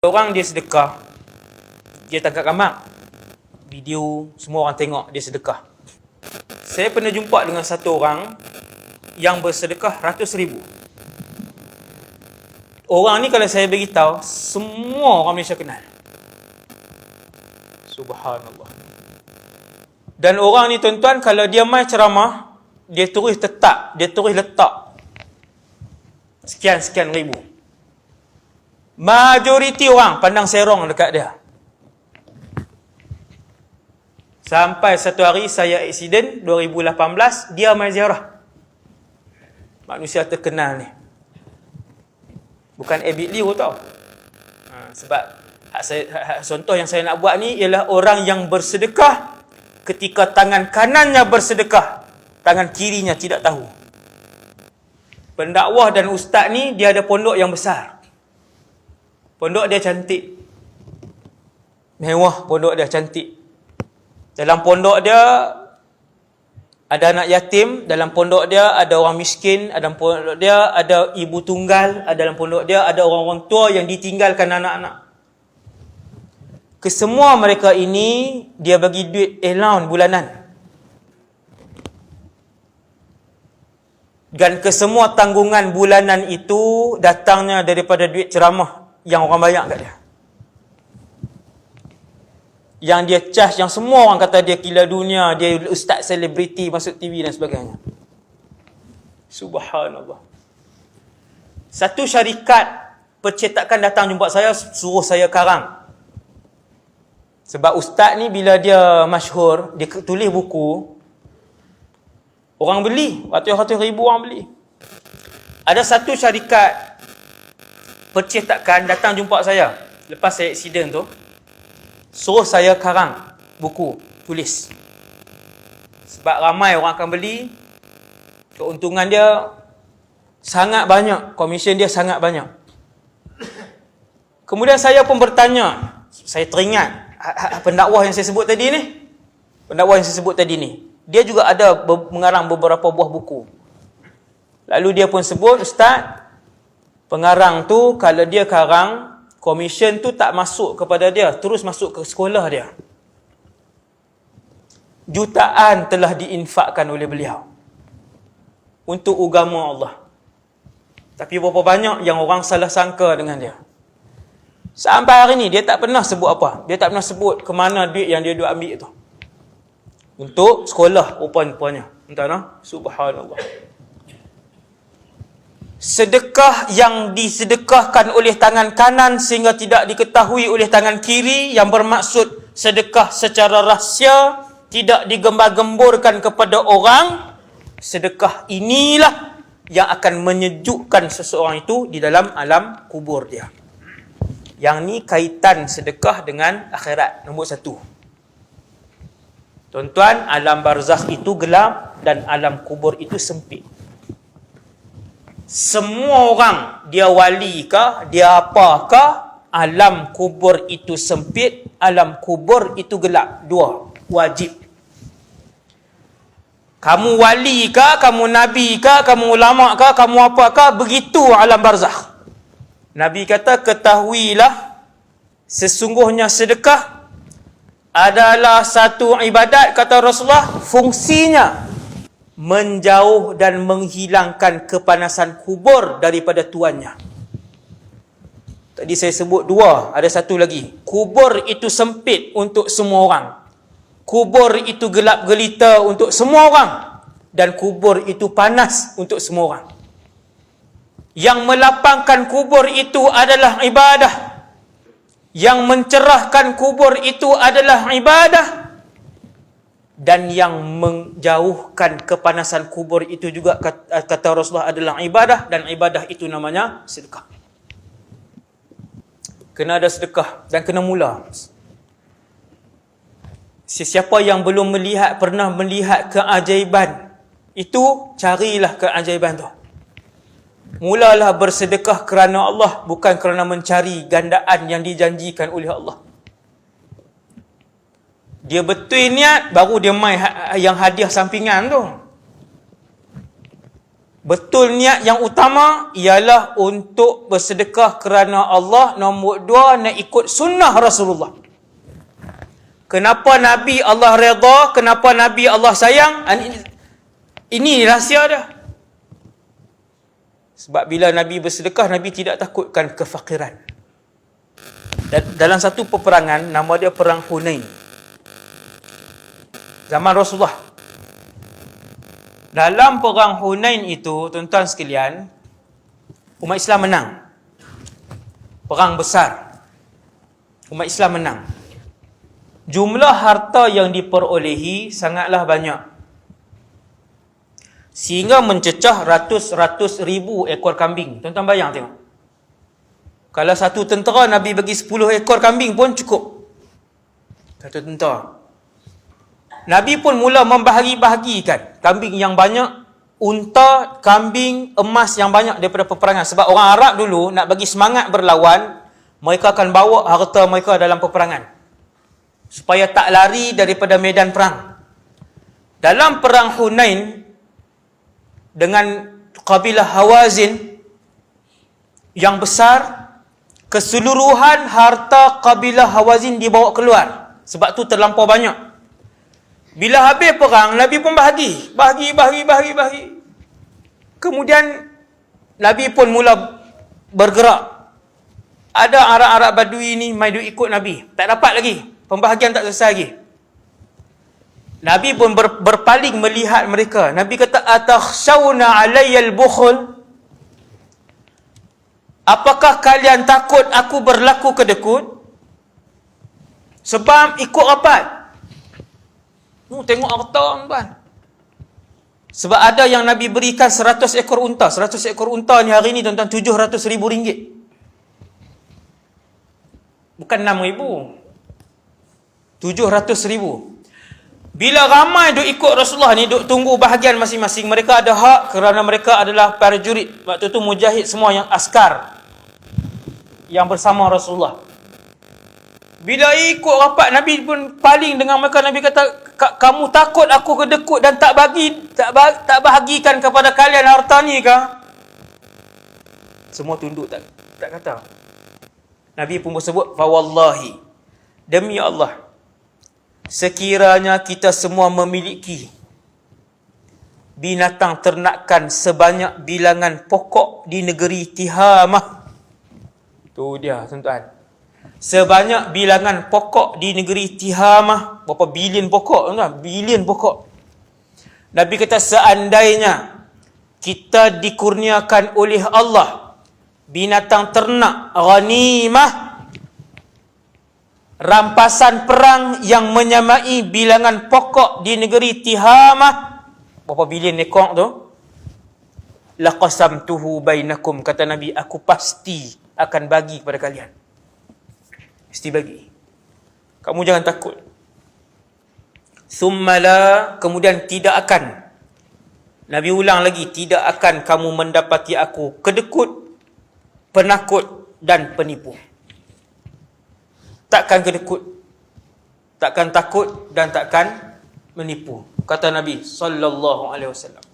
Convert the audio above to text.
Orang dia sedekah, dia tangkap gambar. Video, semua orang tengok dia sedekah. Saya pernah jumpa dengan satu orang yang bersedekah ratus ribu. Orang ni kalau saya beritahu, semua orang Malaysia kenal. Subhanallah. Dan orang ni tuan-tuan, kalau dia main ceramah, dia tulis tetap, dia tulis letak. Sekian-sekian ribu. Majoriti orang pandang serong dekat dia. Sampai satu hari saya accident 2018, dia main ziarah. Manusia terkenal ni. Bukan Abid Liu tau. Ha, sebab hak saya, hak, hak, contoh yang saya nak buat ni ialah orang yang bersedekah ketika tangan kanannya bersedekah, tangan kirinya tidak tahu. Pendakwah dan ustaz ni dia ada pondok yang besar. Pondok dia cantik. Mewah pondok dia cantik. Dalam pondok dia ada anak yatim, dalam pondok dia ada orang miskin, dalam pondok dia ada ibu tunggal, ada dalam pondok dia ada orang-orang tua yang ditinggalkan anak-anak. Kesemua mereka ini dia bagi duit allowance bulanan. Dan kesemua tanggungan bulanan itu datangnya daripada duit ceramah yang orang bayar kat dia. Yang dia charge, yang semua orang kata dia gila dunia, dia ustaz selebriti masuk TV dan sebagainya. Subhanallah. Satu syarikat percetakan datang jumpa saya, suruh saya karang. Sebab ustaz ni bila dia masyhur, dia tulis buku, orang beli, ratus-ratus ribu orang beli. Ada satu syarikat percetakan datang jumpa saya. Lepas saya accident tu suruh saya karang buku tulis. Sebab ramai orang akan beli keuntungan dia sangat banyak komisen dia sangat banyak. Kemudian saya pun bertanya saya teringat pendakwah yang saya sebut tadi ni. Pendakwah yang saya sebut tadi ni. Dia juga ada mengarang beberapa buah buku. Lalu dia pun sebut ustaz pengarang tu kalau dia karang komisen tu tak masuk kepada dia. Terus masuk ke sekolah dia. Jutaan telah diinfakkan oleh beliau. Untuk agama Allah. Tapi berapa banyak yang orang salah sangka dengan dia. Sampai hari ni dia tak pernah sebut apa. Dia tak pernah sebut ke mana duit yang dia duk ambil tu. Untuk sekolah rupa-rupanya entah nah? Subhanallah sedekah yang disedekahkan oleh tangan kanan sehingga tidak diketahui oleh tangan kiri yang bermaksud sedekah secara rahsia tidak digembar-gemburkan kepada orang sedekah inilah yang akan menyejukkan seseorang itu di dalam alam kubur dia. Yang ni kaitan sedekah dengan akhirat. Nombor satu. Tuan-tuan alam barzakh itu gelap dan alam kubur itu sempit semua orang dia wali ke, dia apa ke, alam kubur itu sempit, alam kubur itu gelap. Dua, wajib. Kamu wali ke, kamu nabi ke, kamu ulama ke, kamu apa ke, begitu alam barzakh. Nabi kata, ketahuilah sesungguhnya sedekah adalah satu ibadat, kata Rasulullah, fungsinya menjauh dan menghilangkan kepanasan kubur daripada tuannya. Tadi saya sebut dua, ada satu lagi. Kubur itu sempit untuk semua orang. Kubur itu gelap gelita untuk semua orang. Dan kubur itu panas untuk semua orang. Yang melapangkan kubur itu adalah ibadah. Yang mencerahkan kubur itu adalah ibadah dan yang menjauhkan kepanasan kubur itu juga kata Rasulullah adalah ibadah dan ibadah itu namanya sedekah. Kena ada sedekah dan kena mula. Sesiapa yang belum melihat pernah melihat keajaiban itu carilah keajaiban tu. Mulalah bersedekah kerana Allah bukan kerana mencari gandaan yang dijanjikan oleh Allah. Dia betul niat baru dia mai ha- yang hadiah sampingan tu. Betul niat yang utama ialah untuk bersedekah kerana Allah. Nombor dua, nak ikut sunnah Rasulullah. Kenapa Nabi Allah redha? Kenapa Nabi Allah sayang? Ah, Ini, rahsia dia. Sebab bila Nabi bersedekah, Nabi tidak takutkan kefakiran. Dalam satu peperangan, nama dia Perang Hunain. Zaman Rasulullah. Dalam Perang Hunain itu, tuan-tuan sekalian, umat Islam menang. Perang besar. Umat Islam menang. Jumlah harta yang diperolehi sangatlah banyak. Sehingga mencecah ratus-ratus ribu ekor kambing. Tuan-tuan bayang tengok. Kalau satu tentera Nabi bagi 10 ekor kambing pun cukup. Satu tentera. Nabi pun mula membahagi-bahagikan kambing yang banyak, unta, kambing, emas yang banyak daripada peperangan. Sebab orang Arab dulu nak bagi semangat berlawan, mereka akan bawa harta mereka dalam peperangan. Supaya tak lari daripada medan perang. Dalam perang Hunain, dengan kabilah Hawazin yang besar, keseluruhan harta kabilah Hawazin dibawa keluar. Sebab tu terlampau banyak. Bila habis perang, Nabi pun bahagi. Bahagi, bahagi, bahagi, bahagi. Kemudian, Nabi pun mula bergerak. Ada Arab-Arab Badui ni mai duk ikut Nabi. Tak dapat lagi. Pembahagian tak selesai lagi. Nabi pun ber, berpaling melihat mereka. Nabi kata, Atakhshawna alayyal bukhul. Apakah kalian takut aku berlaku kedekut? Sebab ikut rapat. Nu tengok harta tuan. Sebab ada yang Nabi berikan 100 ekor unta. 100 ekor unta ni hari ni tuan-tuan 700 ribu ringgit. Bukan 6 ribu. 700 ribu. Bila ramai duk ikut Rasulullah ni, duk tunggu bahagian masing-masing. Mereka ada hak kerana mereka adalah para jurid. Waktu tu mujahid semua yang askar. Yang bersama Rasulullah. Bila ikut rapat Nabi pun paling dengan mereka Nabi kata kamu takut aku kedekut dan tak bagi tak bah, tak bahagikan kepada kalian harta ni ke? Semua tunduk tak tak kata. Nabi pun bersebut fa wallahi demi Allah sekiranya kita semua memiliki binatang ternakan sebanyak bilangan pokok di negeri Tihamah. Tu dia tuan-tuan sebanyak bilangan pokok di negeri Tihamah berapa bilion pokok tuan bilion pokok. Nabi kata seandainya kita dikurniakan oleh Allah binatang ternak ghanimah rampasan perang yang menyamai bilangan pokok di negeri Tihamah berapa bilion ekor tu? Laqasamtuhu bainakum kata Nabi aku pasti akan bagi kepada kalian Mesti bagi. Kamu jangan takut. Thummala kemudian tidak akan. Nabi ulang lagi, tidak akan kamu mendapati aku kedekut, penakut dan penipu. Takkan kedekut, takkan takut dan takkan menipu. Kata Nabi sallallahu alaihi wasallam.